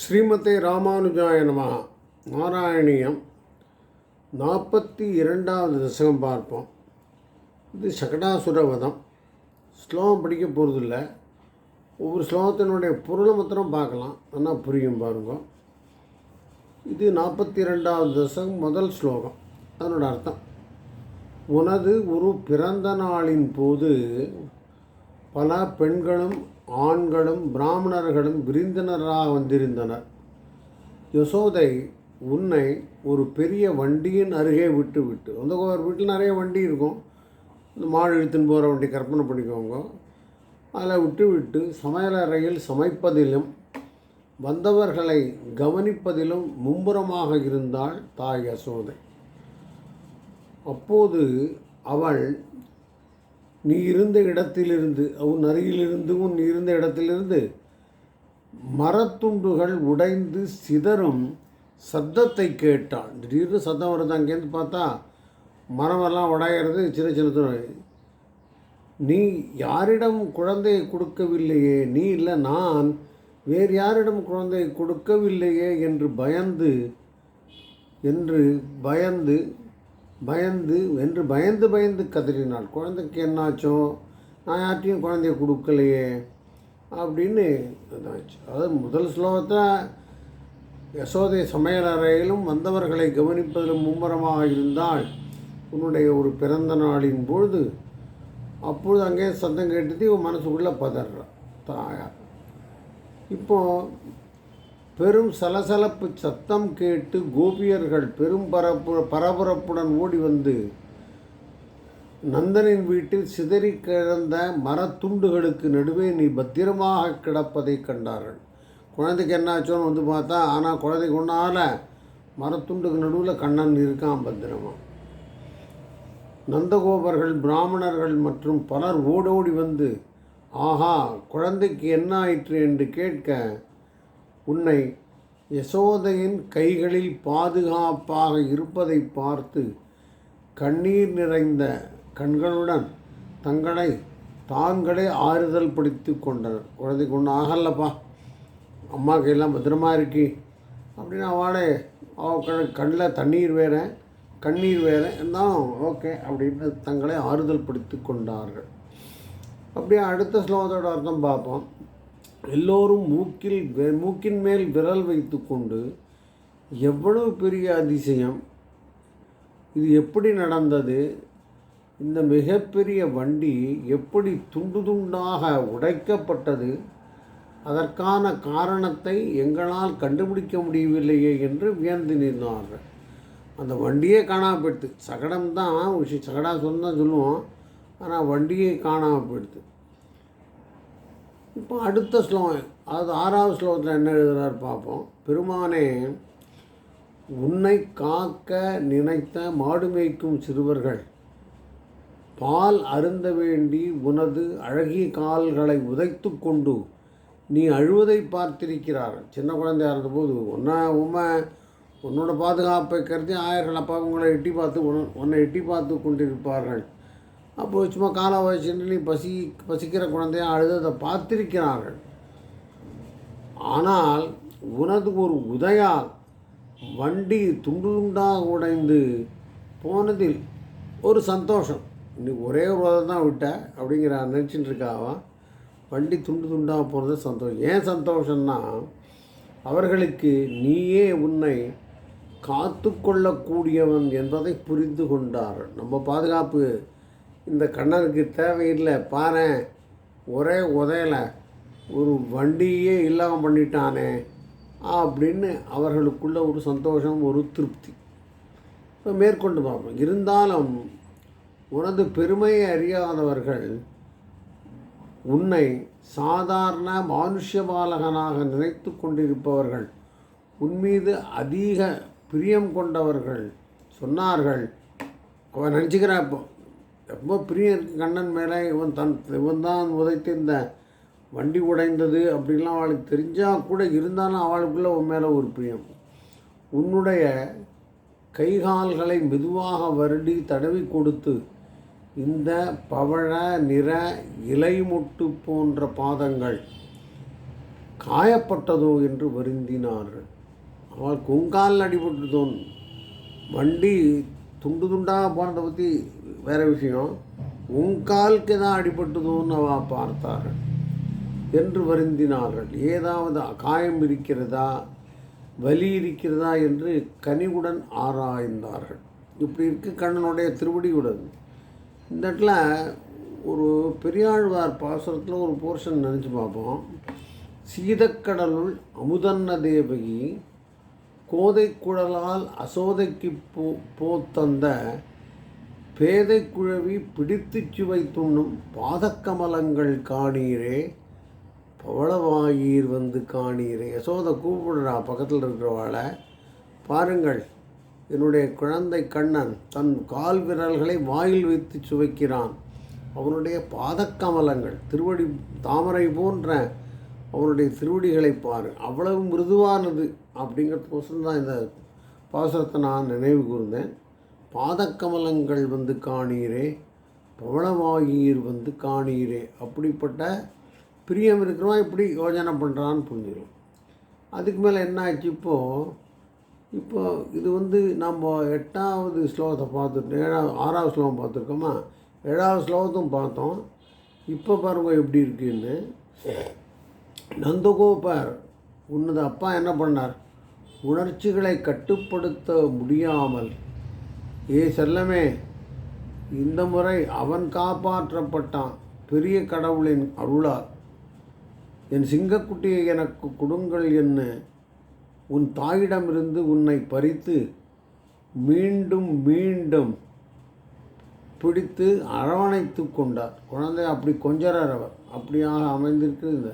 ஸ்ரீமதே ராமானுஜாய நமः நாராயணியம் நாற்பத்தி இரண்டாவது தசகம் பார்ப்போம். இது சகடாசுர வதம் ஸ்லோகம் படிக்க போகிறதில்ல ஒவ்வொரு ஸ்லோகத்தினுடைய பொருளை மாத்திரம் பார்க்கலாம். ஆனால் புரியும் பாருங்க. இது நாற்பத்தி ரெண்டாவது தசகம் முதல் ஸ்லோகம். அதனோட அர்த்தம். உனது ஒரு பிறந்த நாளின் போது பல பெண்களும் ஆண்களும் பிராமணர்களும் விருந்தினராக வந்திருந்தனர். யசோதை உன்னை ஒரு பெரிய வண்டியின் அருகே விட்டு விட்டு அந்த ஒரு வீட்டில் நிறைய வண்டி இருக்கும். இந்த மாடு இழுத்துன்னு போகிற வண்டி கற்பனை பண்ணிக்கோங்க. அதில் விட்டு விட்டு சமையலறையில் சமைப்பதிலும் வந்தவர்களை கவனிப்பதிலும் மும்புறமாக இருந்தாள் தாய் யசோதை. அப்போது அவள் நீ இருந்த இடத்திலிருந்து உன் அருகிலிருந்து உன் இருந்த இடத்திலிருந்து மரத்துண்டுகள் உடைந்து சிதறும் சத்தத்தை கேட்டான். திடீர்னு சத்தம் வருது அங்கேருந்து பார்த்தா மரமெல்லாம் உடையிறது சின்ன சின்ன துணை நீ யாரிடம் குழந்தையை கொடுக்கவில்லையே? நீ இல்லை நான் வேறு யாரிடம் குழந்தையை கொடுக்கவில்லையே? என்று பயந்து என்று பயந்து பயந்து என்று பயந்து பயந்து கதறினாள். குழந்தைக்கு என்னாச்சோ? நான் யார்ட்டையும் குழந்தைய கொடுக்கலையே. அப்படின்னு இதாச்சு. அதாவது முதல் ஸ்லோகத்தை யசோதை சமையல் அறையிலும் வந்தவர்களை கவனிப்பதிலும் மும்முரமாக இருந்தால் உன்னுடைய ஒரு பிறந்த நாளின் பொழுது அப்பொழுது அங்கே சத்தம் கேட்டது இவன் மனசுக்குள்ளே பதறான். தாயார். இப்போது பெரும் சலசலப்பு சத்தம் கேட்டு கோபியர்கள் பெரும் பரப்பு பரபரப்புடன் ஓடி வந்து நந்தனின் வீட்டில் சிதறி கிடந்த மரத்துண்டுகளுக்கு நடுவே நீ பத்திரமாக கிடப்பதை கண்டார்கள். குழந்தைக்கு என்னாச்சோன்னு வந்து பார்த்தா ஆனால் குழந்தைக்கு ஒன்றால் மரத்துண்டுக்கு நடுவில் கண்ணன் இருக்கான் பத்திரமா. நந்தகோபர்கள் பிராமணர்கள் மற்றும் பலர் ஓடோடி வந்து ஆஹா குழந்தைக்கு என்ன ஆயிற்று? என்று கேட்க உன்னை யசோதையின் கைகளில் பாதுகாப்பாக இருப்பதை பார்த்து கண்ணீர் நிறைந்த கண்களுடன் தங்களை தாங்களே ஆறுதல் படுத்தி கொண்டனர். குழந்தைக்கு ஒன்றும் ஆகலப்பா. அம்மா கையெல்லாம் பத்திரமா இருக்கி. அப்படின்னு அவளே அவள் கண்ணில் தண்ணீர் வேறு கண்ணீர் வேறு இருந்தாலும் ஓகே அப்படின்னு தங்களை ஆறுதல் படுத்தி கொண்டார்கள். அப்படியே அடுத்த ஸ்லோகத்தோட அர்த்தம் பார்ப்போம். எல்லோரும் மூக்கில் மூக்கின் மேல் விரல் வைத்துக்கொண்டு எவ்வளவு பெரிய அதிசயம். இது எப்படி நடந்தது? இந்த மிகப்பெரிய வண்டி எப்படி துண்டு துண்டாக உடைக்கப்பட்டது? அதற்கான காரணத்தை எங்களால் கண்டுபிடிக்க முடியவில்லையே என்று வியந்து நின்றார்கள். அந்த வண்டியே காணாமல் போயிடுது. சகடம் தான் விஷயம் சகடா சொன்னால் சொல்லுவோம் ஆனால் வண்டியே காணாமல் போயிடுது. இப்போ அடுத்த ஸ்லோகம் அது ஆறாவது ஸ்லோகத்தில் என்ன எழுதுகிறார் பார்ப்போம். பெருமானே உன்னை காக்க நினைத்த மாடு மேய்க்கும் சிறுவர்கள் பால் அருந்த வேண்டி உனது அழகிய கால்களை உதைத்து கொண்டு நீ அழுவதை பார்த்திருக்கிறார் சின்ன குழந்தையா இருந்தபோது உன்னை உண்மை உன்னோட பாதுகாப்பை கருதி ஆயர்கள் அப்பா உங்களை எட்டி பார்த்து உன்னை- உன்னை எட்டி பார்த்து கொண்டிருப்பார்கள். அப்போ சும்மா காலை வச்சுட்டு நீ பசி பசிக்கிற குழந்தைய அழுததை பார்த்திருக்கிறார்கள். ஆனால் உனது ஒரு உதயால் வண்டி துண்டு துண்டாக உடைந்து போனதில் ஒரு சந்தோஷம். இன்னைக்கு ஒரே ஒரு உதை தான் விட்ட அப்படிங்கிற நினச்சிட்டு இருக்காவா வண்டி துண்டு துண்டாக போகிறது சந்தோஷம். ஏன் சந்தோஷம்னா அவர்களுக்கு நீயே உன்னை காத்து கொள்ளக்கூடியவன் என்பதை புரிந்து கொண்டார் நம்ம பாதுகாப்பு இந்த கண்ணனுக்கு தேவையில்லை பாரு. ஒரே உதையில் ஒரு வண்டியே இல்லாமல் பண்ணிட்டானே அப்படின்னு அவர்களுக்குள்ள ஒரு சந்தோஷம் ஒரு திருப்தி. இப்போ மேற்கொண்டு பார்ப்போம். இருந்தாலும் உனது பெருமையை அறியாதவர்கள் உன்னை சாதாரண மானுஷ்ய பாலகனாக நினைத்து கொண்டிருப்பவர்கள் உன்மீது அதிக பிரியம் கொண்டவர்கள் சொன்னார்கள். அவன் நினச்சிக்கிறான் இப்போ. ரொம்ப பிரியம் இருக்குது கண்ணன் மேலே இவன் தன் இவன் தான் உதைத்து இந்த வண்டி உடைந்தது அப்படின்லாம் அவளுக்கு தெரிஞ்சால் கூட இருந்தாலும் அவளுக்குள்ளே உன் மேலே ஒரு பிரியம். உன்னுடைய கைகால்களை மெதுவாக வருடி தடவி கொடுத்து இந்த பவழ நிற இலைமுட்டு போன்ற பாதங்கள் காயப்பட்டதோ என்று வருந்தினார்கள். அவள் கொங்கால் அடிபட்டதோன் வண்டி துண்டு துண்டாக போனதை பற்றி வேற விஷயம். உங்காலுக்கு தான் அடிபட்டதோன்னு அவ பார்த்தார்கள். என்று வருந்தினார்கள். ஏதாவது காயம் இருக்கிறதா? வலி இருக்கிறதா? என்று கனிவுடன் ஆராய்ந்தார்கள். இப்படி இருக்கு கண்ணனுடைய திருவடியுடன் இந்த இடத்துல ஒரு பெரியாழ்வார் பாசுரத்தில் ஒரு போர்ஷன் நினச்சி பார்ப்போம். சீதக்கடலுள் அமுதன்ன தேவகி கோதை குழலால் அசோதைக்கு போ போத்தந்த பேதை குழவி பிடித்துச் சுவை துண்ணும் பாதக்கமலங்கள் காணீரே பவளவாயீர் வந்து காணீரே. யசோதை கூப்பிடுறா பக்கத்தில் இருக்கிறவாளை. பாருங்கள் என்னுடைய குழந்தை கண்ணன் தன் கால் விரல்களை வாயில் வைத்து சுவைக்கிறான். அவனுடைய பாதக்கமலங்கள் திருவடி தாமரை போன்ற அவனுடைய திருவடிகளை பாரு. அவ்வளவு மிருதுவானது. அப்படிங்கிறதுக்கோசரம் தான் இந்த பாசுரத்தை நான் நினைவு கூர்ந்தேன். பாதக்கமலங்கள் வந்து காணீரே பவளவாயீர் வந்து காணீரே அப்படிப்பட்ட பிரியம் இருக்கிறவன் இப்படி யோஜனை பண்ணுறான்னு புரிஞ்சிடும் அதுக்கு மேலே என்ன ஆச்சு இப்போது இப்போ இது வந்து நம்ம எட்டாவது ஸ்லோகத்தை பார்த்துருக்கோம் ஏழாவது ஆறாவது ஸ்லோகம் பார்த்துருக்கோமா? ஏழாவது ஸ்லோகத்தும் பார்த்தோம். இப்போ பாருங்க எப்படி இருக்குன்னு. நந்தகோபார் உன்னது அப்பா என்ன பண்ணார்? உணர்ச்சிகளை கட்டுப்படுத்த முடியாமல் ஏ செல்லமே இந்த முறை அவன் காப்பாற்றப்பட்டான் பெரிய கடவுளின் அருளால். என் சிங்கக்குட்டியை எனக்கு கொடுங்கள் என்ன உன் தாயிடமிருந்து உன்னை பறித்து மீண்டும் மீண்டும் பிடித்து அரவணைத்து கொண்டார். குழந்தை அப்படி கொஞ்சரார் அவர். அப்படியாக அமைந்திருக்கு இந்த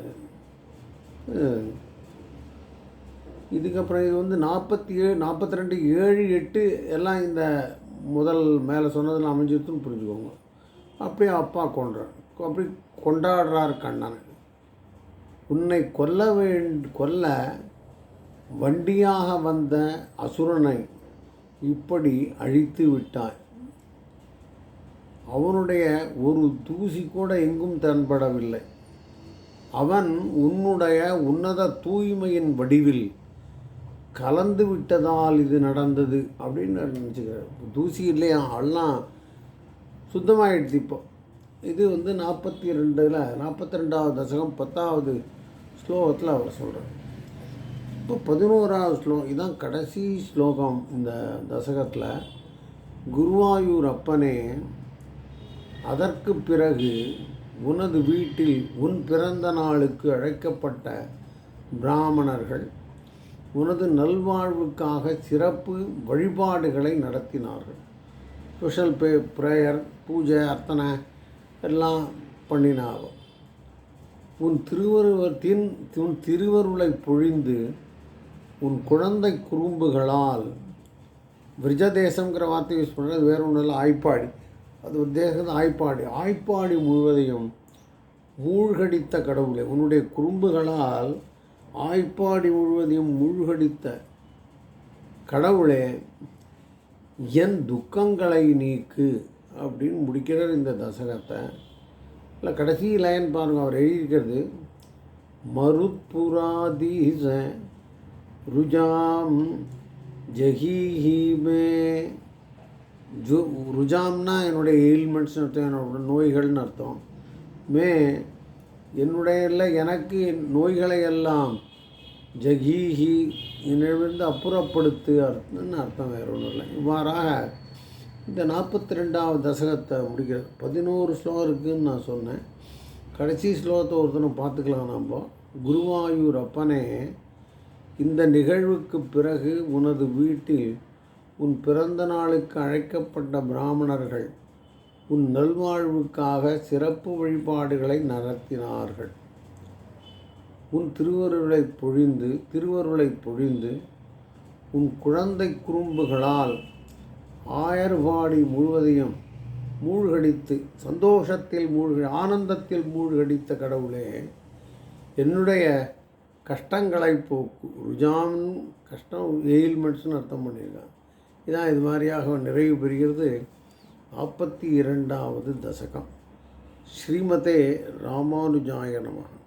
இதுக்கப்புறம் இது வந்து நாற்பத்தி ஏழு நாற்பத்தி ரெண்டு ஏழு எட்டு எல்லாம் இந்த முதல் மேலே சொன்னதில் அமைஞ்சிருக்குன்னு புரிஞ்சுக்கோங்க. அப்படியே அப்பா கொன்றான் அப்படி கொண்டாடுறார் கண்ணன். உன்னை கொல்ல வேண்டு கொல்ல வண்டியாக வந்த அசுரனை இப்படி அழித்து விட்டாய். அவனுடைய ஒரு தூசி கூட எங்கும் தென்படவில்லை. அவன் உன்னுடைய உன்னத தூய்மையின் வடிவில் கலந்து விட்டதால் இது நடந்தது அப்படின்னு நினச்சிக்கிறார் தூசி இல்லையா? எல்லாம் சுத்தமாகிடுச்சு இப்போ. இது வந்து நாற்பத்தி ரெண்டில் நாற்பத்தி ரெண்டாவது தசகம் பத்தாவது ஸ்லோகத்தில் அவர் சொல்கிறார் இப்போ பதினோராவது ஸ்லோகம் இதுதான் கடைசி ஸ்லோகம் இந்த தசகத்தில். குருவாயூர் அப்பனே அதற்கு பிறகு உனது வீட்டில் உன் பிறந்த நாளுக்கு அழைக்கப்பட்ட பிராமணர்கள் உனது நல்வாழ்வுக்காக சிறப்பு வழிபாடுகளை நடத்தினார்கள். ஸ்பெஷல் பே ப்ரேயர் பூஜை அர்த்தனை எல்லாம் பண்ணினாவோ உன் திருவருவத்தின் உன் திருவருளை பொழிந்து உன் குழந்தை குறும்புகளால் விரஜதேசங்கிற வார்த்தை யூஸ் பண்ணுறது வேற ஒன்றும் இல்லை ஆய்ப்பாடி. அது ஒரு தேசம் ஆய்ப்பாடி. ஆய்ப்பாடி முழுவதையும் மூழ்கடித்த கடவுளை உன்னுடைய குறும்புகளால் ஆய்ப்பாடி முழுவதையும் மூழ்கடித்த கடவுளே என் துக்கங்களை நீக்கு அப்படின்னு முடிக்கிறார் இந்த தசகத்தை இல்லை கடைசி லைன் பாருங்க அவர் எழுதியிருக்கிறது மருத்புராதீச ருஜாம் ஜஹீஹீமே ஜு ருஜாம்னா என்னுடைய எயில்மெண்ட்ஸ்னு அர்த்தம் என்னோட நோய்கள்னு அர்த்தம். மே என்னுடைய எனக்கு நோய்களை எல்லாம் ஜகீஹி என்னிடமிருந்து அப்புறப்படுத்து அர்த்தம்னு அர்த்தம் வேறு ஒன்றும் இல்லை. இவ்வாறாக இந்த நாற்பத்தி ரெண்டாவது தசகத்தை முடிக்கிறது. பதினோரு ஸ்லோகம் இருக்குதுன்னு நான் சொன்னேன். கடைசி ஸ்லோகத்தை ஒருத்தனை பார்த்துக்கலாம் நம்ம. குருவாயூர் அப்பனே இந்த நிகழ்வுக்கு பிறகு உனது வீட்டில் உன் பிறந்த நாளுக்கு அழைக்கப்பட்ட பிராமணர்கள் உன் நல்வாழ்வுக்காக சிறப்பு வழிபாடுகளை நடத்தினார்கள். உன் திருவருளை பொழிந்து திருவருளை பொழிந்து உன் குழந்தை குறும்புகளால் ஆயர்வாடி முழுவதையும் மூழ்கடித்து சந்தோஷத்தில் மூழ்கி ஆனந்தத்தில் மூழ்கடித்த கடவுளே என்னுடைய கஷ்டங்களை போக்கு. ருஜாம் கஷ்டம் எயில்மெண்ட்ஸ்னு அர்த்தம் பண்ணியிருக்கான். இதான் இது மாதிரியாக நிறைவு பெறுகிறது. நாற்பத்தி இரண்டாவது தசகம். ஸ்ரீமதே ராமானுஜாய நமகம்